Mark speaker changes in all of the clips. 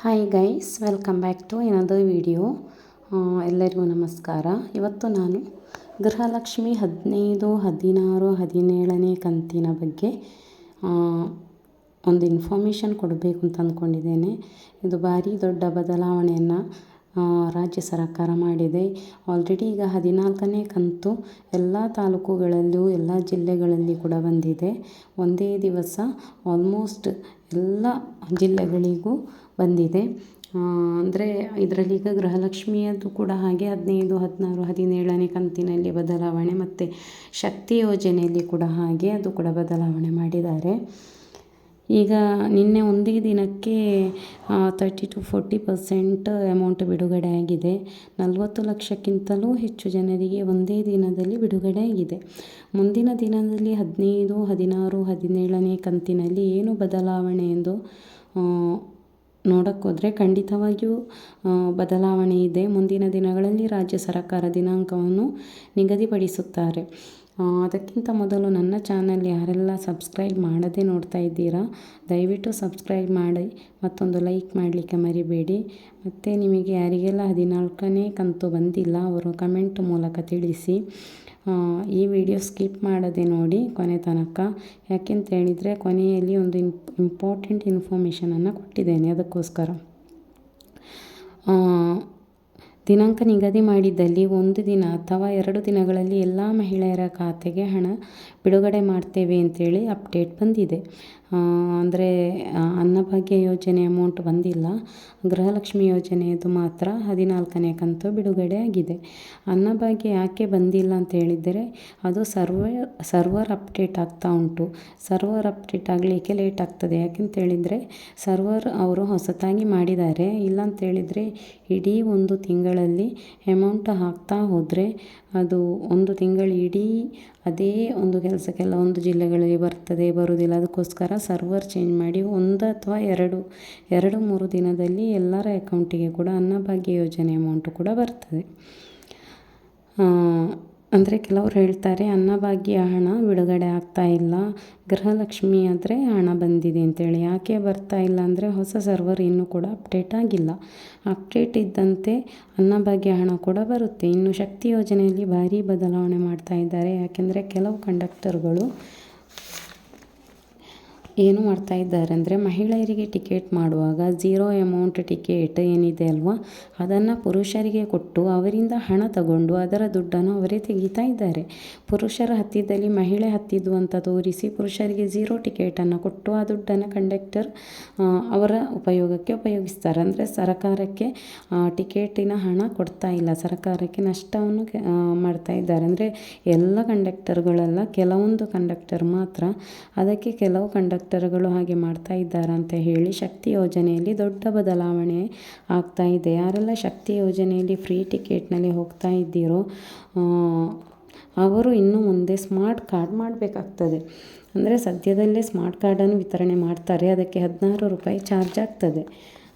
Speaker 1: Hi guys welcome back to ಏನದು video ಎಲ್ಲರಿಗೂ ನಮಸ್ಕಾರ. ಇವತ್ತು ನಾನು ಗೃಹಲಕ್ಷ್ಮಿ ಹದಿನೈದು, ಹದಿನಾರು, ಹದಿನೇಳನೇ ಕಂತಿನ ಬಗ್ಗೆ ಒಂದು ಇನ್ಫಾರ್ಮೇಷನ್ ಕೊಡಬೇಕು ಅಂತ ಅಂದ್ಕೊಂಡಿದ್ದೇನೆ. ಇದು ಭಾರಿ ದೊಡ್ಡ ಬದಲಾವಣೆಯನ್ನು ರಾಜ್ಯ ಸರ್ಕಾರ ಮಾಡಿದೆ. ಆಲ್ರೆಡಿ ಈಗ ಹದಿನಾಲ್ಕನೇ ಕಂತು ಎಲ್ಲ ತಾಲೂಕುಗಳಲ್ಲೂ, ಎಲ್ಲ ಜಿಲ್ಲೆಗಳಲ್ಲಿ ಕೂಡ ಬಂದಿದೆ. ಒಂದೇ ದಿವಸ ಆಲ್ಮೋಸ್ಟ್ ಎಲ್ಲ ಜಿಲ್ಲೆಗಳಿಗೂ ಬಂದಿದೆ. ಅಂದರೆ ಇದರಲ್ಲಿ ಈಗ ಗೃಹಲಕ್ಷ್ಮಿಯದ್ದು ಕೂಡ ಹಾಗೆ ಹದಿನೈದು, ಹದಿನಾರು, ಹದಿನೇಳನೇ ಕಂತಿನಲ್ಲಿ ಬದಲಾವಣೆ ಮತ್ತು ಶಕ್ತಿ ಯೋಜನೆಯಲ್ಲಿ ಕೂಡ ಹಾಗೆ ಅದು ಕೂಡ ಬದಲಾವಣೆ ಮಾಡಿದ್ದಾರೆ. ಈಗ ನಿನ್ನೆ ಒಂದೇ ದಿನಕ್ಕೆ thirty two forty percent amount ಬಿಡುಗಡೆ ಆಗಿದೆ. ನಲವತ್ತು ಲಕ್ಷಕ್ಕಿಂತಲೂ ಹೆಚ್ಚು ಜನರಿಗೆ ಒಂದೇ ದಿನದಲ್ಲಿ ಬಿಡುಗಡೆ ಆಗಿದೆ. ಮುಂದಿನ ದಿನದಲ್ಲಿ ಹದಿನೈದು, ಹದಿನಾರು, ಹದಿನೇಳನೇ ಕಂತಿನಲ್ಲಿ ಏನು ಬದಲಾವಣೆ ಎಂದು ನೋಡೋಕ್ಕೋದ್ರೆ ಖಂಡಿತವಾಗಿಯೂ ಬದಲಾವಣೆ ಇದೆ. ಮುಂದಿನ ದಿನಗಳಲ್ಲಿ ರಾಜ್ಯ ಸರ್ಕಾರ ದಿನಾಂಕವನ್ನು ನಿಗದಿಪಡಿಸುತ್ತಾರೆ. ಅದಕ್ಕಿಂತ ಮೊದಲು ನನ್ನ ಚಾನಲ್ ಯಾರೆಲ್ಲ ಸಬ್ಸ್ಕ್ರೈಬ್ ಮಾಡದೇ ನೋಡ್ತಾ ಇದ್ದೀರಾ, ದಯವಿಟ್ಟು ಸಬ್ಸ್ಕ್ರೈಬ್ ಮಾಡಿ, ಮತ್ತೊಂದು ಲೈಕ್ ಮಾಡಲಿಕ್ಕೆ ಮರಿಬೇಡಿ. ಮತ್ತು ನಿಮಗೆ ಯಾರಿಗೆಲ್ಲ ಹದಿನಾಲ್ಕನೇ ಕಂತು ಬಂದಿಲ್ಲ, ಅವರು ಕಮೆಂಟ್ ಮೂಲಕ ತಿಳಿಸಿ. ಈ ವಿಡಿಯೋ ಸ್ಕಿಪ್ ಮಾಡದೆ ನೋಡಿ ಕೊನೆ ತನಕ. ಯಾಕೆಂತ ಹೇಳಿದರೆ ಕೊನೆಯಲ್ಲಿ ಒಂದು ಇಂಪ್ ಇಂಪಾರ್ಟೆಂಟ್ ಇನ್ಫಾರ್ಮೇಷನನ್ನು ಕೊಟ್ಟಿದ್ದೇನೆ ಅದಕ್ಕೋಸ್ಕರ. ದಿನಾಂಕ ನಿಗದಿ ಮಾಡಿದ್ದಲ್ಲಿ ಒಂದು ದಿನ ಅಥವಾ ಎರಡು ದಿನಗಳಲ್ಲಿ ಎಲ್ಲ ಮಹಿಳೆಯರ ಖಾತೆಗೆ ಹಣ ಬಿಡುಗಡೆ ಮಾಡ್ತೇವೆ ಅಂತೇಳಿ ಅಪ್ಡೇಟ್ ಬಂದಿದೆ. ಅಂದರೆ ಅನ್ನಭಾಗ್ಯ ಯೋಜನೆ ಅಮೌಂಟ್ ಬಂದಿಲ್ಲ. ಗೃಹಲಕ್ಷ್ಮಿ ಯೋಜನೆಯದು ಮಾತ್ರ ಹದಿನಾಲ್ಕನೇ ಕಂತು ಬಿಡುಗಡೆ ಆಗಿದೆ ಅನ್ನಭಾಗ್ಯ ಯಾಕೆ ಬಂದಿಲ್ಲ ಅಂತ ಹೇಳಿದರೆ, ಅದು ಸರ್ವರ್ ಸರ್ವರ್ ಅಪ್ಡೇಟ್ ಆಗ್ತಾ ಉಂಟು. ಸರ್ವರ್ ಅಪ್ಡೇಟ್ ಆಗಲಿಕ್ಕೆ ಲೇಟ್ ಆಗ್ತದೆ. ಯಾಕೆಂತ ಹೇಳಿದರೆ, ಸರ್ವರ್ ಅವರು ಹೊಸತಾಗಿ ಮಾಡಿದ್ದಾರೆ. ಇಲ್ಲ ಅಂತ ಹೇಳಿದರೆ, ಇಡೀ ಒಂದು ತಿಂಗಳಲ್ಲಿ ಅಮೌಂಟ್ ಹಾಕ್ತಾ ಹೋದರೆ, ಅದು ಒಂದು ತಿಂಗಳು ಇಡೀ ಅದೇ ಒಂದು ಕೆಲಸ ಕೆಲವೊಂದು ಜಿಲ್ಲೆಗಳಲ್ಲಿ ಬರ್ತದೆ, ಬರುವುದಿಲ್ಲ. ಅದಕ್ಕೋಸ್ಕರ ಸರ್ವರ್ ಚೇಂಜ್ ಮಾಡಿ ಒಂದು ಅಥವಾ ಎರಡು ಎರಡು, ಮೂರು ದಿನದಲ್ಲಿ ಎಲ್ಲರ ಅಕೌಂಟಿಗೆ ಕೂಡ ಅನ್ನಭಾಗ್ಯ ಯೋಜನೆ ಅಮೌಂಟು ಕೂಡ ಬರ್ತದೆ. ಅಂದರೆ ಕೆಲವರು ಹೇಳ್ತಾರೆ ಅನ್ನಭಾಗ್ಯ ಹಣ ಬಿಡುಗಡೆ ಆಗ್ತಾ ಇಲ್ಲ. ಗೃಹಲಕ್ಷ್ಮಿ ಆದರೆ ಹಣ ಬಂದಿದೆ ಅಂತೇಳಿ. ಯಾಕೆ ಬರ್ತಾ ಇಲ್ಲ ಅಂದರೆ ಹೊಸ ಸರ್ವರ್ ಇನ್ನೂ ಕೂಡ ಅಪ್ಡೇಟ್ ಆಗಿಲ್ಲ. ಅಪ್ಡೇಟ್ ಇದ್ದಂತೆ ಅನ್ನಭಾಗ್ಯ ಹಣ ಕೂಡ ಬರುತ್ತೆ. ಇನ್ನು ಶಕ್ತಿ ಯೋಜನೆಯಲ್ಲಿ ಭಾರೀ ಬದಲಾವಣೆ ಮಾಡ್ತಾ ಇದ್ದಾರೆ. ಯಾಕೆಂದರೆ ಕೆಲವು ಕಂಡಕ್ಟರ್ಗಳು ಏನು ಮಾಡ್ತಾ ಇದ್ದಾರೆ ಅಂದರೆ ಮಹಿಳೆಯರಿಗೆ ಟಿಕೆಟ್ ಮಾಡುವಾಗ ಝೀರೋ ಅಮೌಂಟ್ ಟಿಕೆಟ್ ಏನಿದೆ ಅಲ್ವಾ? ಅದನ್ನು ಪುರುಷರಿಗೆ ಕೊಟ್ಟು ಅವರಿಂದ ಹಣ ತಗೊಂಡು ಅದರ ದುಡ್ಡನ್ನು ಅವರೇ ತೆಗಿತಾ ಇದ್ದಾರೆ. ಪುರುಷರ ಹತ್ತಿದಲ್ಲಿ ಮಹಿಳೆ ಹತ್ತಿದ್ದು ಅಂತ ತೋರಿಸಿ ಪುರುಷರಿಗೆ ಝೀರೋ ಟಿಕೆಟನ್ನು ಕೊಟ್ಟು ಆ ದುಡ್ಡನ್ನು ಕಂಡಕ್ಟರ್ ಅವರ ಉಪಯೋಗಕ್ಕೆ ಉಪಯೋಗಿಸ್ತಾರೆ. ಅಂದರೆ ಸರ್ಕಾರಕ್ಕೆ ಟಿಕೆಟಿನ ಹಣ ಕೊಡ್ತಾ ಇಲ್ಲ. ಸರ್ಕಾರಕ್ಕೆ ನಷ್ಟವನ್ನು ಮಾಡ್ತಾ ಇದ್ದಾರೆ. ಅಂದರೆ ಎಲ್ಲ ಕಂಡಕ್ಟರ್ಗಳೆಲ್ಲ, ಕೆಲವೊಂದು ಕಂಡಕ್ಟರ್ ಮಾತ್ರ ಅದಕ್ಕೆ ಕೆಲವು ಕಂಡಕ್ಟರ್ ಡಾಕ್ಟರ್ಗಳು ಹಾಗೆ ಮಾಡ್ತಾ ಇದ್ದಾರೆ ಅಂತ ಹೇಳಿ ಶಕ್ತಿ ಯೋಜನೆಯಲ್ಲಿ ದೊಡ್ಡ ಬದಲಾವಣೆ ಆಗ್ತಾ ಇದೆ. ಯಾರೆಲ್ಲ ಶಕ್ತಿ ಯೋಜನೆಯಲ್ಲಿ ಫ್ರೀ ಟಿಕೆಟ್ನಲ್ಲಿ ಹೋಗ್ತಾ ಇದ್ದೀರೋ ಅವರು ಇನ್ನು ಮುಂದೆ ಸ್ಮಾರ್ಟ್ ಕಾರ್ಡ್ ಮಾಡಬೇಕಾಗ್ತದೆ. ಅಂದರೆ ಸದ್ಯದಲ್ಲೇ ಸ್ಮಾರ್ಟ್ ಕಾರ್ಡನ್ನು ವಿತರಣೆ ಮಾಡ್ತಾರೆ. ಅದಕ್ಕೆ ಹದಿನಾರು ರೂಪಾಯಿ ಚಾರ್ಜ್ ಆಗ್ತದೆ.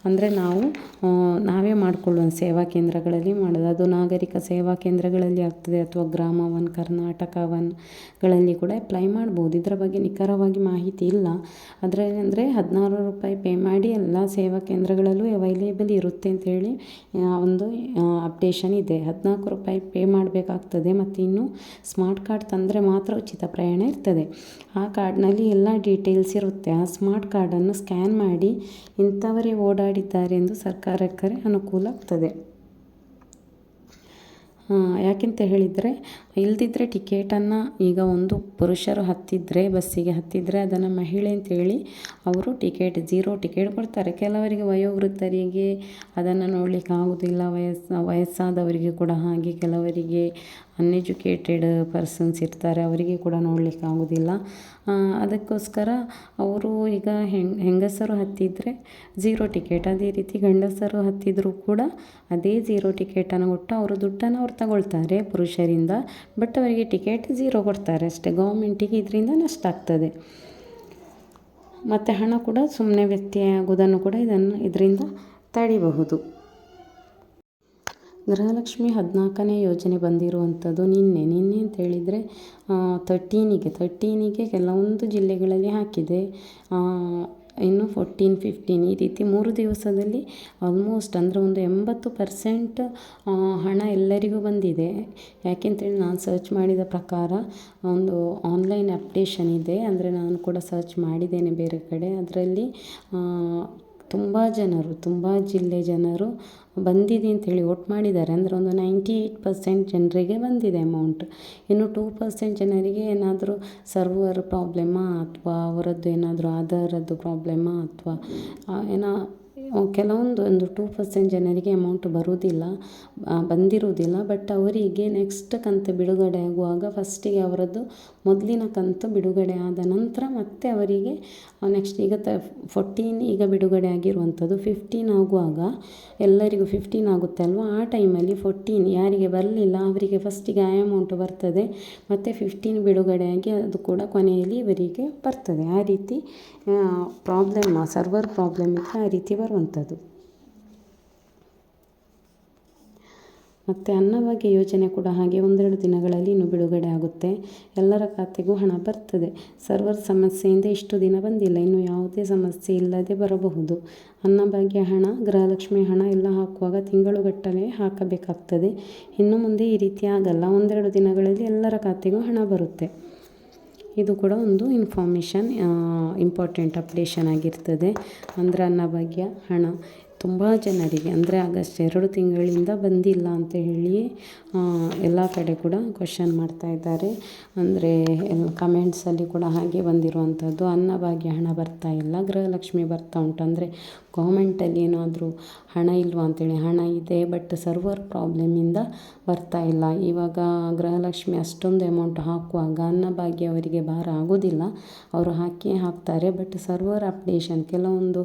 Speaker 1: ಅಂದರೆ ನಾವು ನಾವೇ ಮಾಡಿಕೊಳ್ಳುವ ಸೇವಾ ಕೇಂದ್ರಗಳಲ್ಲಿ ಮಾಡೋದು. ಅದು ನಾಗರಿಕ ಸೇವಾ ಕೇಂದ್ರಗಳಲ್ಲಿ ಆಗ್ತದೆ, ಅಥವಾ ಗ್ರಾಮ ಒನ್, ಕರ್ನಾಟಕ ಒನ್ಗಳಲ್ಲಿ ಕೂಡ ಅಪ್ಲೈ ಮಾಡ್ಬೋದು. ಇದರ ಬಗ್ಗೆ ನಿಖರವಾಗಿ ಮಾಹಿತಿ ಇಲ್ಲ. ಅದರಲ್ಲಿ ಅಂದರೆ ಹದಿನಾರು ರೂಪಾಯಿ ಪೇ ಮಾಡಿ ಎಲ್ಲ ಸೇವಾ ಕೇಂದ್ರಗಳಲ್ಲೂ ಅವೈಲೇಬಲ್ ಇರುತ್ತೆ ಅಂತೇಳಿ ಒಂದು ಅಪ್ಡೇಷನ್ ಇದೆ. ಹದಿನಾಲ್ಕು ರೂಪಾಯಿ ಪೇ ಮಾಡಬೇಕಾಗ್ತದೆ, ಮತ್ತು ಇನ್ನು ಸ್ಮಾರ್ಟ್ ಕಾರ್ಡ್ ತಂದರೆ ಮಾತ್ರ ಉಚಿತ ಪ್ರಯಾಣ ಇರ್ತದೆ. ಆ ಕಾರ್ಡ್ನಲ್ಲಿ ಎಲ್ಲ ಡೀಟೇಲ್ಸ್ ಇರುತ್ತೆ. ಆ ಸ್ಮಾರ್ಟ್ ಕಾರ್ಡನ್ನು ಸ್ಕ್ಯಾನ್ ಮಾಡಿ ಇಂಥವರೇ ಓಡಾಡಿದ್ದಾರೆ ಎಂದು ಸರ್ಕಾರಕ್ಕೆ ಅನುಕೂಲ ಆಗ್ತದೆ. ಯಾಕೆಂತ ಹೇಳಿದರೆ ಇಲ್ಲದಿದ್ದರೆ ಟಿಕೆಟನ್ನು ಈಗ ಒಂದು ಪುರುಷರು ಹತ್ತಿದರೆ, ಬಸ್ಸಿಗೆ ಹತ್ತಿದರೆ ಅದನ್ನು ಮಹಿಳೆ ಅಂತೇಳಿ ಅವರು ಟಿಕೆಟ್, ಜೀರೋ ಟಿಕೆಟ್ ಕೊಡ್ತಾರೆ. ಕೆಲವರಿಗೆ ವಯೋವೃದ್ಧರಿಗೆ ಅದನ್ನು ನೋಡಲಿಕ್ಕೆ ಆಗೋದಿಲ್ಲ. ವಯಸ್ಸು, ವಯಸ್ಸಾದವರಿಗೆ ಕೂಡ ಹಾಗೆ. ಕೆಲವರಿಗೆ ಅನ್ಎಜುಕೇಟೆಡ್ ಪರ್ಸನ್ಸ್ ಇರ್ತಾರೆ, ಅವರಿಗೆ ಕೂಡ ನೋಡಲಿಕ್ಕೆ ಆಗೋದಿಲ್ಲ. ಅದಕ್ಕೋಸ್ಕರ ಅವರು ಈಗ ಹೆಂಗಸರು ಹತ್ತಿದರೆ ಝೀರೋ ಟಿಕೆಟ್, ಅದೇ ರೀತಿ ಗಂಡಸರು ಹತ್ತಿದರೂ ಕೂಡ ಅದೇ ಝೀರೋ ಟಿಕೆಟನ್ನು ಕೊಟ್ಟು ಅವರು ದುಡ್ಡನ್ನು ಅವ್ರು ತಗೊಳ್ತಾರೆ ಪುರುಷರಿಂದ. ಬಟ್ ಅವರಿಗೆ ಟಿಕೆಟ್ ಝೀರೋ ಕೊಡ್ತಾರೆ ಅಷ್ಟೇ. ಗೌರ್ಮೆಂಟಿಗೆ ಇದರಿಂದ ನಷ್ಟ ಆಗ್ತದೆ. ಮತ್ತು ಹಣ ಕೂಡ ಸುಮ್ಮನೆ ವ್ಯತ್ಯಯ ಆಗೋದನ್ನು ಕೂಡ ಇದನ್ನು ಇದರಿಂದ ತಡಿಬಹುದು. ಗೃಹಲಕ್ಷ್ಮಿ ಹದಿನಾಲ್ಕನೇ ಯೋಜನೆ ಬಂದಿರುವಂಥದ್ದು ನಿನ್ನೆ. ನಿನ್ನೆ ಅಂತ ಹೇಳಿದರೆ ತರ್ಟೀನಿಗೆ ತರ್ಟೀನಿಗೆ ಕೆಲವೊಂದು ಜಿಲ್ಲೆಗಳಲ್ಲಿ ಹಾಕಿದೆ. ಇನ್ನು ಫೋರ್ಟೀನ್ ಫಿಫ್ಟೀನ್ ಈ ರೀತಿ ಮೂರು ದಿವಸದಲ್ಲಿ ಆಲ್ಮೋಸ್ಟ್ ಅಂದರೆ ಒಂದು ಎಂಬತ್ತು ಪರ್ಸೆಂಟ್ ಹಣ ಎಲ್ಲರಿಗೂ ಬಂದಿದೆ. ಯಾಕೆಂತೇಳಿ ನಾನು ಸರ್ಚ್ ಮಾಡಿದ ಪ್ರಕಾರ ಒಂದು ಆನ್ಲೈನ್ ಅಪ್ಡೇಷನ್ ಇದೆ. ಅಂದರೆ ನಾನು ಕೂಡ ಸರ್ಚ್ ಮಾಡಿದ್ದೇನೆ ಬೇರೆ ಕಡೆ. ಅದರಲ್ಲಿ ತುಂಬ ಜನರು, ತುಂಬ ಜಿಲ್ಲೆ ಜನರು ಬಂದಿದೆ ಅಂತೇಳಿ ವೋಟ್ ಮಾಡಿದ್ದಾರೆ. ಅಂದರೆ ಒಂದು ನೈಂಟಿ ಏಯ್ಟ್ ಪರ್ಸೆಂಟ್ ಜನರಿಗೆ ಬಂದಿದೆ ಅಮೌಂಟ್ ಇನ್ನು ಟೂ ಪರ್ಸೆಂಟ್ ಜನರಿಗೆ ಏನಾದರೂ ಸರ್ವರ್ ಪ್ರಾಬ್ಲಮ್ಮಾ ಅಥವಾ ಅವರದ್ದು ಏನಾದರೂ ಆಧಾರದ್ದು ಪ್ರಾಬ್ಲಮ್ಮಾ ಅಥವಾ ಏನೋ ಕೆಲವೊಂದು ಒಂದು ಟೂ ಪರ್ಸೆಂಟ್ ಜನರಿಗೆ ಅಮೌಂಟ್ ಬರುವುದಿಲ್ಲ ಬಂದಿರುವುದಿಲ್ಲ. ಬಟ್ ಅವರಿಗೆ ನೆಕ್ಸ್ಟ್ ಕಂತು ಬಿಡುಗಡೆ ಆಗುವಾಗ ಫಸ್ಟಿಗೆ ಅವರದ್ದು ಮೊದಲಿನ ಕಂತು ಬಿಡುಗಡೆ ಆದ ನಂತರ ಮತ್ತೆ ಅವರಿಗೆ ನೆಕ್ಸ್ಟ್ ಈಗ ತ ಫೋರ್ಟೀನ್ ಈಗ ಬಿಡುಗಡೆ ಆಗಿರುವಂಥದ್ದು ಫಿಫ್ಟೀನ್ ಆಗುವಾಗ ಎಲ್ಲರಿಗೂ ಫಿಫ್ಟೀನ್ ಆಗುತ್ತೆ ಅಲ್ವಾ? ಆ ಟೈಮಲ್ಲಿ ಫೋರ್ಟೀನ್ ಯಾರಿಗೆ ಬರಲಿಲ್ಲ, ಅವರಿಗೆ ಫಸ್ಟಿಗೆ ಆ ಅಮೌಂಟ್ ಬರ್ತದೆ. ಮತ್ತು ಫಿಫ್ಟೀನ್ ಬಿಡುಗಡೆಯಾಗಿ ಅದು ಕೂಡ ಕೊನೆಯಲ್ಲಿ ಇವರಿಗೆ ಬರ್ತದೆ. ಆ ರೀತಿ ಪ್ರಾಬ್ಲಮ್ ಸರ್ವರ್ ಪ್ರಾಬ್ಲಮ್ ಇದ್ದರೆ ಆ ರೀತಿ ಬರುವಂಥದ್ದು. ಮತ್ತು ಅನ್ನಭಾಗ್ಯ ಯೋಜನೆ ಕೂಡ ಹಾಗೆ ಒಂದೆರಡು ದಿನಗಳಲ್ಲಿ ಇನ್ನು ಬಿಡುಗಡೆ ಆಗುತ್ತೆ. ಎಲ್ಲರ ಖಾತೆಗೂ ಹಣ ಬರ್ತದೆ. ಸರ್ವರ್ ಸಮಸ್ಯೆಯಿಂದ ಇಷ್ಟು ದಿನ ಬಂದಿಲ್ಲ. ಇನ್ನು ಯಾವುದೇ ಸಮಸ್ಯೆ ಇಲ್ಲದೆ ಬರಬಹುದು. ಅನ್ನಭಾಗ್ಯ ಹಣ, ಗೃಹಲಕ್ಷ್ಮಿ ಹಣ ಎಲ್ಲ ಹಾಕುವಾಗ ತಿಂಗಳುಗಟ್ಟಲೆ ಹಾಕಬೇಕಾಗ್ತದೆ. ಇನ್ನು ಮುಂದೆ ಈ ರೀತಿ ಆಗಲ್ಲ. ಒಂದೆರಡು ದಿನಗಳಲ್ಲಿ ಎಲ್ಲರ ಖಾತೆಗೂ ಹಣ ಬರುತ್ತೆ. ಇದು ಕೂಡ ಒಂದು ಇನ್ಫಾರ್ಮೇಷನ್ ಇಂಪಾರ್ಟೆಂಟ್ ಅಪ್ಡೇಷನ್ ಆಗಿರ್ತದೆ. ಅಂದರೆ ಅನ್ನಭಾಗ್ಯ ಹಣ. ತುಂಬ ಜನರಿಗೆ, ಅಂದರೆ ಆಗಸ್ಟ್ ಎರಡು ತಿಂಗಳಿಂದ ಬಂದಿಲ್ಲ ಅಂತ ಹೇಳಿ ಎಲ್ಲ ಕಡೆ ಕೂಡ ಕ್ವಶನ್ ಮಾಡ್ತಾ ಇದ್ದಾರೆ. ಅಂದರೆ ಕಮೆಂಟ್ಸಲ್ಲಿ ಕೂಡ ಹಾಗೆ ಬಂದಿರುವಂಥದ್ದು ಅನ್ನಭಾಗ್ಯ ಹಣ ಬರ್ತಾ ಇಲ್ಲ, ಗೃಹಲಕ್ಷ್ಮಿ ಬರ್ತಾ ಉಂಟು. ಅಂದರೆ ಗೌರ್ಮೆಂಟಲ್ಲಿ ಏನಾದರೂ ಹಣ ಇಲ್ವಾ ಅಂತೇಳಿ, ಹಣ ಇದೆ ಬಟ್ ಸರ್ವರ್ ಪ್ರಾಬ್ಲಮಿಂದ ಬರ್ತಾ ಇಲ್ಲ. ಇವಾಗ ಗೃಹಲಕ್ಷ್ಮಿ ಅಷ್ಟೊಂದು ಅಮೌಂಟ್ ಹಾಕುವಾಗ ಅನ್ನಭಾಗ್ಯ ಅವರಿಗೆ ಭಾರ ಆಗೋದಿಲ್ಲ. ಅವರು ಹಾಕಿಯೇ ಹಾಕ್ತಾರೆ ಬಟ್ ಸರ್ವರ್ ಅಪ್ಡೇಷನ್ ಕೆಲವೊಂದು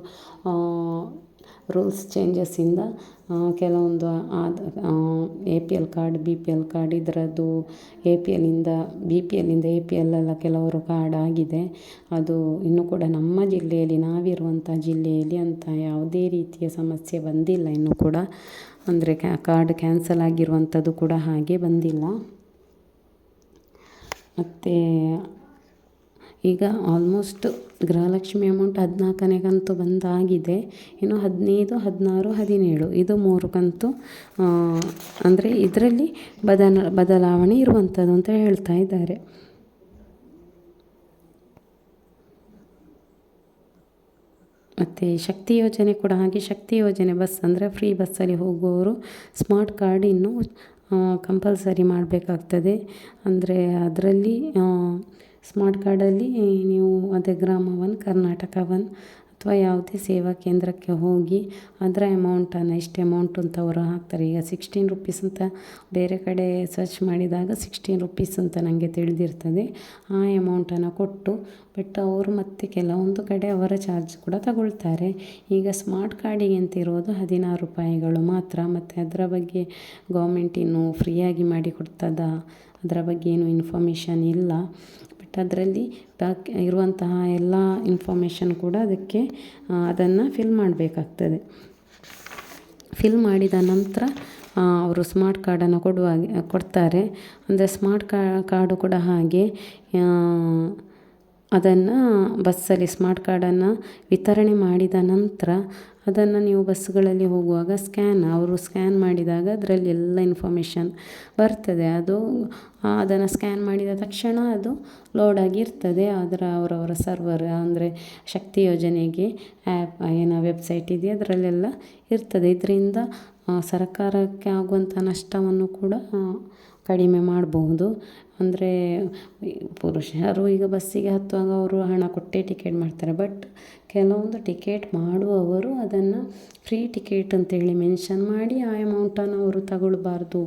Speaker 1: ರೂಲ್ಸ್ ಚೇಂಜಸ್ಸಿಂದ ಕೆಲವೊಂದು ಆದ A P L card B P L card ಇದರದ್ದು ಎ ಪಿ ಎಲ್ಲಿಂದ ಬಿ ಪಿ ಎಲ್ಲಿಂದ ಎ ಪಿ ಎಲ್ ಎಲ್ಲ ಕೆಲವರು ಕಾರ್ಡ್ ಆಗಿದೆ. ಅದು ಇನ್ನೂ ಕೂಡ ನಮ್ಮ ಜಿಲ್ಲೆಯಲ್ಲಿ ನಾವಿರುವಂಥ ಜಿಲ್ಲೆಯಲ್ಲಿ ಅಂತ ಯಾವುದೇ ರೀತಿಯ ಸಮಸ್ಯೆ ಬಂದಿಲ್ಲ ಇನ್ನೂ ಕೂಡ. ಅಂದರೆ ಕಾರ್ಡ್ ಕ್ಯಾನ್ಸಲ್ ಆಗಿರುವಂಥದ್ದು ಕೂಡ ಹಾಗೆ ಬಂದಿಲ್ಲ. ಮತ್ತು ಈಗ ಆಲ್ಮೋಸ್ಟ್ ಗೃಹಲಕ್ಷ್ಮಿ ಅಮೌಂಟ್ ಹದಿನಾಲ್ಕನೇ ಕಂತು ಬಂದಾಗಿದೆ. ಇನ್ನು ಹದಿನೈದು, ಹದಿನಾರು, ಹದಿನೇಳು ಇದು ಮೂರು ಕಂತು ಅಂದರೆ ಇದರಲ್ಲಿ ಬದಲ, ಬದಲಾವಣೆ ಇರುವಂಥದ್ದು ಅಂತ ಹೇಳ್ತಾ ಇದ್ದಾರೆ. ಮತ್ತು ಶಕ್ತಿ ಯೋಜನೆ ಕೂಡ ಹಾಗೆ, ಶಕ್ತಿ ಯೋಜನೆ ಬಸ್ ಅಂದರೆ ಫ್ರೀ ಬಸ್ಸಲ್ಲಿ ಹೋಗುವವರು ಸ್ಮಾರ್ಟ್ ಕಾರ್ಡ್ ಇನ್ನೂ ಕಂಪಲ್ಸರಿ ಮಾಡಬೇಕಾಗ್ತದೆ. ಅಂದರೆ ಅದರಲ್ಲಿ ಸ್ಮಾರ್ಟ್ ಕಾರ್ಡಲ್ಲಿ ನೀವು ಅದೇ ಗ್ರಾಮ ಒನ್, ಕರ್ನಾಟಕ ಒನ್ ಅಥವಾ ಯಾವುದೇ ಸೇವಾ ಕೇಂದ್ರಕ್ಕೆ ಹೋಗಿ ಅದರ ಅಮೌಂಟನ್ನು ಇಷ್ಟು ಅಮೌಂಟ್ ಅಂತ ಅವರು ಹಾಕ್ತಾರೆ. ಈಗ ಸಿಕ್ಸ್ಟೀನ್ ರುಪೀಸ್ ಅಂತ ಬೇರೆ ಕಡೆ ಸರ್ಚ್ ಮಾಡಿದಾಗ ಸಿಕ್ಸ್ಟೀನ್ ರುಪೀಸ್ ಅಂತ ನನಗೆ ತಿಳಿದಿರ್ತದೆ. ಆ ಅಮೌಂಟನ್ನು ಕೊಟ್ಟು ಬಟ್ ಅವರು ಮತ್ತೆ ಕೆಲವೊಂದು ಕಡೆ ಅವರ ಚಾರ್ಜ್ ಕೂಡ ತಗೊಳ್ತಾರೆ. ಈಗ ಸ್ಮಾರ್ಟ್ ಕಾರ್ಡಿಗೆ ಅಂತ ಇರೋದು ಹದಿನಾರು ರೂಪಾಯಿಗಳು ಮಾತ್ರ. ಮತ್ತು ಅದರ ಬಗ್ಗೆ ಗೌರ್ಮೆಂಟ್ ಇನ್ನೂ ಫ್ರೀಯಾಗಿ ಮಾಡಿ ಕೊಡ್ತದ ಅದರ ಬಗ್ಗೆ ಏನು ಇನ್ಫಾರ್ಮೇಷನ್ ಇಲ್ಲ. ಅದರಲ್ಲಿ ಬ್ಯಾಕ್ ಇರುವಂತಹ ಎಲ್ಲ ಇನ್ಫಾರ್ಮೇಷನ್ ಕೂಡ ಅದಕ್ಕೆ ಅದನ್ನು ಫಿಲ್ ಮಾಡಬೇಕಾಗ್ತದೆ. ಫಿಲ್ ಮಾಡಿದ ನಂತರ ಅವರು ಸ್ಮಾರ್ಟ್ ಕಾರ್ಡನ್ನು ಕೊಡುವಾಗ ಕೊಡ್ತಾರೆ. ಅಂದರೆ ಸ್ಮಾರ್ಟ್ ಕಾರ್ಡು ಕೂಡ ಹಾಗೆ ಅದನ್ನು ಬಸ್ಸಲ್ಲಿ ಸ್ಮಾರ್ಟ್ ಕಾರ್ಡನ್ನು ವಿತರಣೆ ಮಾಡಿದ ನಂತರ ಅದನ್ನು ನೀವು ಬಸ್ಗಳಲ್ಲಿ ಹೋಗುವಾಗ ಸ್ಕ್ಯಾನ್, ಅವರು ಸ್ಕ್ಯಾನ್ ಮಾಡಿದಾಗ ಅದರಲ್ಲಿ ಎಲ್ಲ ಇನ್ಫಾರ್ಮೇಷನ್ ಬರ್ತದೆ. ಅದು ಅದನ್ನು ಸ್ಕ್ಯಾನ್ ಮಾಡಿದ ತಕ್ಷಣ ಅದು ಲೋಡ್ ಆಗಿರ್ತದೆ. ಅದರ, ಅವರವರ ಸರ್ವರ್, ಅಂದರೆ ಶಕ್ತಿ ಯೋಜನೆಗೆ ಆ್ಯಪ್, ಏನು ವೆಬ್ಸೈಟ್ ಇದೆ, ಅದರಲ್ಲೆಲ್ಲ ಇರ್ತದೆ. ಇದರಿಂದ ಸರ್ಕಾರಕ್ಕೆ ಆಗುವಂಥ ನಷ್ಟವನ್ನು ಕೂಡ ಕಡಿಮೆ ಮಾಡಬಹುದು ಅಂದರೆ ಪುರುಷರು ಈಗ ಬಸ್ಸಿಗೆ ಹತ್ತುವಾಗ ಅವರು ಹಣ ಕೊಟ್ಟೇ ಟಿಕೆಟ್ ಮಾಡ್ತಾರೆ. ಬಟ್ ಕೆಲವೊಂದು ಟಿಕೆಟ್ ಮಾಡುವವರು ಅದನ್ನು ಫ್ರೀ ಟಿಕೆಟ್ ಅಂತೇಳಿ ಮೆನ್ಷನ್ ಮಾಡಿ ಆ ಅಮೌಂಟನ್ನು ಅವರು ತಗೊಳ್ಬಾರ್ದು.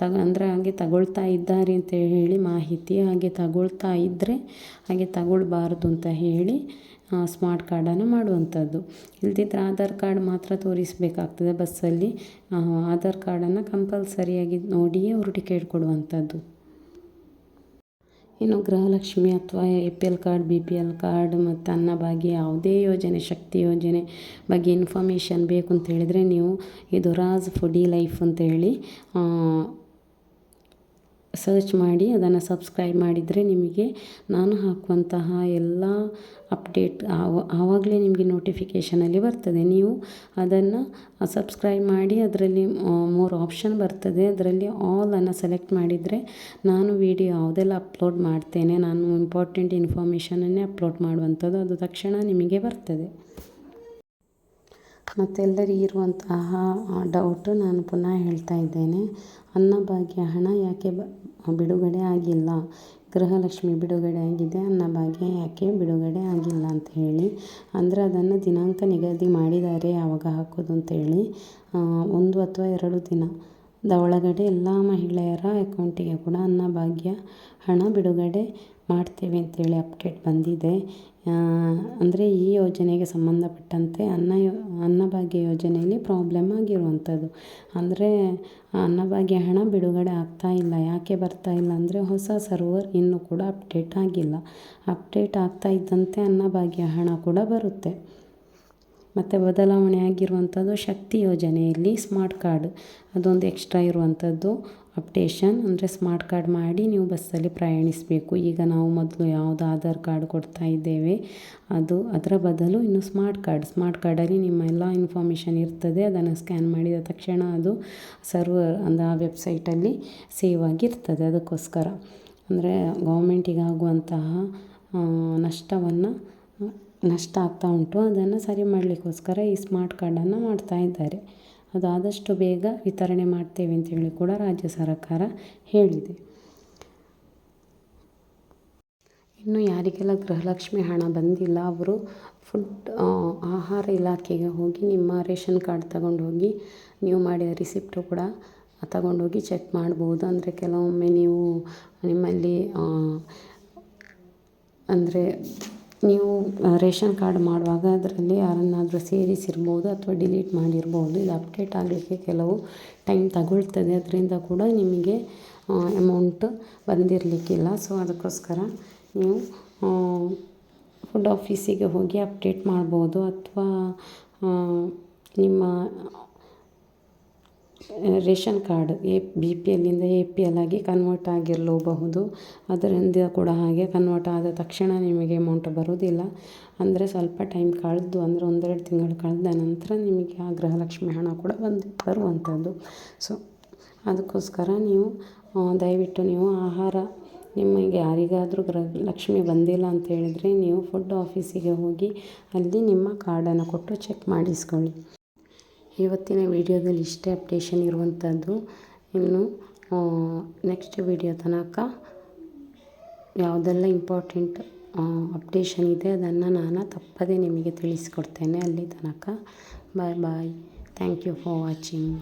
Speaker 1: ತಗ, ಅಂದರೆ ಹಾಗೆ ತಗೊಳ್ತಾ ಇದ್ದಾರೆ ಅಂತ ಹೇಳಿ ಮಾಹಿತಿ ಹಾಗೆ ತಗೊಳ್ತಾ ಇದ್ದರೆ ಹಾಗೆ ತಗೊಳ್ಬಾರ್ದು ಅಂತ ಹೇಳಿ ಸ್ಮಾರ್ಟ್ ಕಾರ್ಡನ್ನು ಮಾಡುವಂಥದ್ದು. ಇಲ್ದಿದ್ರೆ ಆಧಾರ್ ಕಾರ್ಡ್ ಮಾತ್ರ ತೋರಿಸಬೇಕಾಗ್ತದೆ ಬಸ್ಸಲ್ಲಿ. ಆಧಾರ್ ಕಾರ್ಡನ್ನು ಕಂಪಲ್ಸರಿಯಾಗಿ ನೋಡಿಯೇ ಅವರು ಟಿಕೆಟ್ ಕೊಡುವಂಥದ್ದು. ಇನ್ನು ಗೃಹಲಕ್ಷ್ಮಿ ಅಥವಾ A P L card, B P L card ಮತ್ತು ಅನ್ನಭಾಗ್ಯ ಯಾವುದೇ ಯೋಜನೆ, ಶಕ್ತಿ ಯೋಜನೆ ಬಗ್ಗೆ ಇನ್ಫಾರ್ಮೇಷನ್ ಬೇಕು ಅಂತ ಹೇಳಿದರೆ ನೀವು ಇದು ರಾಜ್ ಫುಡಿ ಲೈಫ್ ಅಂತ ಹೇಳಿ ಸರ್ಚ್ ಮಾಡಿ ಅದನ್ನು ಸಬ್ಸ್ಕ್ರೈಬ್ ಮಾಡಿದರೆ ನಿಮಗೆ ನಾನು ಹಾಕುವಂತಹ ಎಲ್ಲ ಅಪ್ಡೇಟ್ ಆವ, ಆವಾಗಲೇ ನಿಮಗೆ ನೋಟಿಫಿಕೇಷನಲ್ಲಿ ಬರ್ತದೆ. ನೀವು ಅದನ್ನು ಸಬ್ಸ್ಕ್ರೈಬ್ ಮಾಡಿ ಅದರಲ್ಲಿ ಮೂರು ಆಪ್ಷನ್ ಬರ್ತದೆ. ಅದರಲ್ಲಿ ಆಲನ್ನು ಸೆಲೆಕ್ಟ್ ಮಾಡಿದರೆ ನಾನು ವಿಡಿಯೋ ಯಾವುದೆಲ್ಲ ಅಪ್ಲೋಡ್ ಮಾಡ್ತೇನೆ, ನಾನು ಇಂಪಾರ್ಟೆಂಟ್ ಇನ್ಫಾರ್ಮೇಷನನ್ನೇ ಅಪ್ಲೋಡ್ ಮಾಡುವಂಥದ್ದು ಅದು ತಕ್ಷಣ ನಿಮಗೆ ಬರ್ತದೆ. ಮತ್ತೆಲ್ಲರಿಗೂ ಇರುವಂತಹ ಡೌಟು ನಾನು ಪುನಃ ಹೇಳ್ತಾ ಇದ್ದೇನೆ. ಅನ್ನಭಾಗ್ಯ ಹಣ ಯಾಕೆ ಬಿಡುಗಡೆ ಆಗಿಲ್ಲ? ಗೃಹಲಕ್ಷ್ಮಿ ಬಿಡುಗಡೆ ಆಗಿದೆ ಅನ್ನಭಾಗ್ಯ ಯಾಕೆ ಬಿಡುಗಡೆ ಆಗಿಲ್ಲ ಅಂತ ಹೇಳಿ. ಅಂದರೆ ಅದನ್ನು ದಿನಾಂಕ ನಿಗದಿ ಮಾಡಿದ್ದಾರೆ, ಯಾವಾಗ ಹಾಕೋದು ಅಂತೇಳಿ ಒಂದು ಅಥವಾ ಎರಡು ದಿನದ ಒಳಗಡೆ ಎಲ್ಲ ಮಹಿಳೆಯರ ಅಕೌಂಟಿಗೆ ಕೂಡ ಅನ್ನಭಾಗ್ಯ ಹಣ ಬಿಡುಗಡೆ ಮಾಡ್ತೇವೆ ಅಂತೇಳಿ ಅಪ್ಡೇಟ್ ಬಂದಿದೆ. ಅಂದರೆ ಈ ಯೋಜನೆಗೆ ಸಂಬಂಧಪಟ್ಟಂತೆ ಅನ್ನ ಯೋ, ಅನ್ನಭಾಗ್ಯ ಯೋಜನೆಯಲ್ಲಿ ಪ್ರಾಬ್ಲಮ್ ಆಗಿರುವಂಥದ್ದು. ಅಂದರೆ ಅನ್ನಭಾಗ್ಯ ಹಣ ಬಿಡುಗಡೆ ಆಗ್ತಾ ಇಲ್ಲ. ಯಾಕೆ ಬರ್ತಾ ಇಲ್ಲ ಅಂದರೆ ಹೊಸ ಸರ್ವರ್ ಇನ್ನೂ ಕೂಡ ಅಪ್ಡೇಟ್ ಆಗಿಲ್ಲ. ಅಪ್ಡೇಟ್ ಆಗ್ತಾ ಇದ್ದಂತೆ ಅನ್ನಭಾಗ್ಯ ಹಣ ಕೂಡ ಬರುತ್ತೆ. ಮತ್ತು ಬದಲಾವಣೆ ಆಗಿರುವಂಥದ್ದು ಶಕ್ತಿ ಯೋಜನೆಯಲ್ಲಿ ಸ್ಮಾರ್ಟ್ ಕಾರ್ಡ್ ಅದೊಂದು ಎಕ್ಸ್ಟ್ರಾ ಇರುವಂಥದ್ದು. ಅಪ್ಡೇಷನ್ ಅಂದರೆ ಸ್ಮಾರ್ಟ್ ಕಾರ್ಡ್ ಮಾಡಿ ನೀವು ಬಸ್ಸಲ್ಲಿ ಪ್ರಯಾಣಿಸಬೇಕು. ಈಗ ನಾವು ಮೊದಲು ಯಾವುದು ಆಧಾರ್ ಕಾರ್ಡ್ ಕೊಡ್ತಾ ಇದ್ದೇವೆ, ಅದು ಅದರ ಬದಲು ಇನ್ನು ಸ್ಮಾರ್ಟ್ ಕಾರ್ಡ್. ಸ್ಮಾರ್ಟ್ ಕಾರ್ಡಲ್ಲಿ ನಿಮ್ಮ ಎಲ್ಲ ಇನ್ಫಾರ್ಮೇಷನ್ ಇರ್ತದೆ, ಅದನ್ನು ಸ್ಕ್ಯಾನ್ ಮಾಡಿದ ತಕ್ಷಣ ಅದು ಸರ್ವರ್ ಅಂದರೆ ಆ ವೆಬ್ಸೈಟಲ್ಲಿ ಸೇವ್ ಆಗಿರ್ತದೆ ಅದಕ್ಕೋಸ್ಕರ. ಅಂದರೆ ಗೌರ್ಮೆಂಟಿಗಾಗುವಂತಹ ನಷ್ಟವನ್ನು, ನಷ್ಟ ಆಗ್ತಾ ಉಂಟು, ಅದನ್ನು ಸರಿ ಮಾಡಲಿಕ್ಕೋಸ್ಕರ ಈ ಸ್ಮಾರ್ಟ್ ಕಾರ್ಡನ್ನು ಮಾಡ್ತಾ ಇದ್ದಾರೆ. ಅದು ಆದಷ್ಟು ಬೇಗ ವಿತರಣೆ ಮಾಡ್ತೇವೆ ಅಂತೇಳಿ ಕೂಡ ರಾಜ್ಯ ಸರ್ಕಾರ ಹೇಳಿದೆ. ಇನ್ನು ಯಾರಿಗೆಲ್ಲ ಗೃಹಲಕ್ಷ್ಮಿ ಹಣ ಬಂದಿಲ್ಲ, ಅವರು ಫುಡ್ ಆಹಾರ ಇಲಾಖೆಗೆ ಹೋಗಿ ನಿಮ್ಮ ರೇಷನ್ ಕಾರ್ಡ್ ತಗೊಂಡು ಹೋಗಿ ನೀವು ಮಾಡಿದ ರಿಸಿಪ್ಟು ಕೂಡ ತಗೊಂಡೋಗಿ ಚೆಕ್ ಮಾಡ್ಬೋದು. ಅಂದರೆ ಕೆಲವೊಮ್ಮೆ ನೀವು ನಿಮ್ಮಲ್ಲಿ ಅಂದರೆ ನೀವು ರೇಷನ್ ಕಾರ್ಡ್ ಮಾಡುವಾಗ ಅದರಲ್ಲಿ ಯಾರನ್ನಾದರೂ ಸೇರಿಸಿರ್ಬೋದು ಅಥವಾ ಡಿಲೀಟ್ ಮಾಡಿರ್ಬೋದು, ಇದು ಅಪ್ಡೇಟ್ ಆಗಲಿಕ್ಕೆ ಕೆಲವು ಟೈಮ್ ತಗೊಳ್ತದೆ. ಅದರಿಂದ ಕೂಡ ನಿಮಗೆ ಅಮೌಂಟ್ ಬಂದಿರಲಿಕ್ಕಿಲ್ಲ. ಸೊ, ಅದಕ್ಕೋಸ್ಕರ ನೀವು ಫುಡ್ ಆಫೀಸಿಗೆ ಹೋಗಿ ಅಪ್ಡೇಟ್ ಮಾಡ್ಬೋದು ಅಥವಾ ನಿಮ್ಮ ration card A, B P ಎಲ್ಲಿಂದ ಎ ಪಿ ಎಲ್ ಆಗಿ ಕನ್ವರ್ಟ್ ಆಗಿರಲೂಬಹುದು. ಅದರಿಂದ ಕೂಡ ಹಾಗೆ ಕನ್ವರ್ಟ್ ಆದ ತಕ್ಷಣ ನಿಮಗೆ ಅಮೌಂಟ್ ಬರೋದಿಲ್ಲ ಅಂದರೆ ಸ್ವಲ್ಪ ಟೈಮ್ ಕಳೆದು, ಅಂದರೆ ಒಂದೆರಡು ತಿಂಗಳು ಕಳೆದ ನಂತರ ನಿಮಗೆ ಆ ಗೃಹಲಕ್ಷ್ಮಿ ಹಣ ಕೂಡ ಬಂದು ಬರುವಂಥದ್ದು ಸೊ ಅದಕ್ಕೋಸ್ಕರ ನೀವು ದಯವಿಟ್ಟು ನೀವು ಆಹಾರ ನಿಮಗೆ ಯಾರಿಗಾದರೂ ಗೃಹಲಕ್ಷ್ಮಿ ಬಂದಿಲ್ಲ ಅಂತ ಹೇಳಿದರೆ ನೀವು ಫುಡ್ ಆಫೀಸಿಗೆ ಹೋಗಿ ಅಲ್ಲಿ ನಿಮ್ಮ ಕಾರ್ಡನ್ನು ಕೊಟ್ಟು ಚೆಕ್ ಮಾಡಿಸ್ಕೊಳ್ಳಿ. ಇವತ್ತಿನ ವೀಡಿಯೋದಲ್ಲಿ ಇಷ್ಟೇ ಅಪ್ಡೇಷನ್ ಇರುವಂಥದ್ದು. ಇನ್ನು ನೆಕ್ಸ್ಟ್ ವೀಡಿಯೋ ತನಕ ಯಾವುದೆಲ್ಲ ಇಂಪಾರ್ಟೆಂಟ್ ಅಪ್ಡೇಷನ್ ಇದೆ ಅದನ್ನು ನಾನು ತಪ್ಪದೇ ನಿಮಗೆ ತಿಳಿಸ್ಕೊಡ್ತೇನೆ ಅಲ್ಲಿ ತನಕ. Bye bye thank you for watching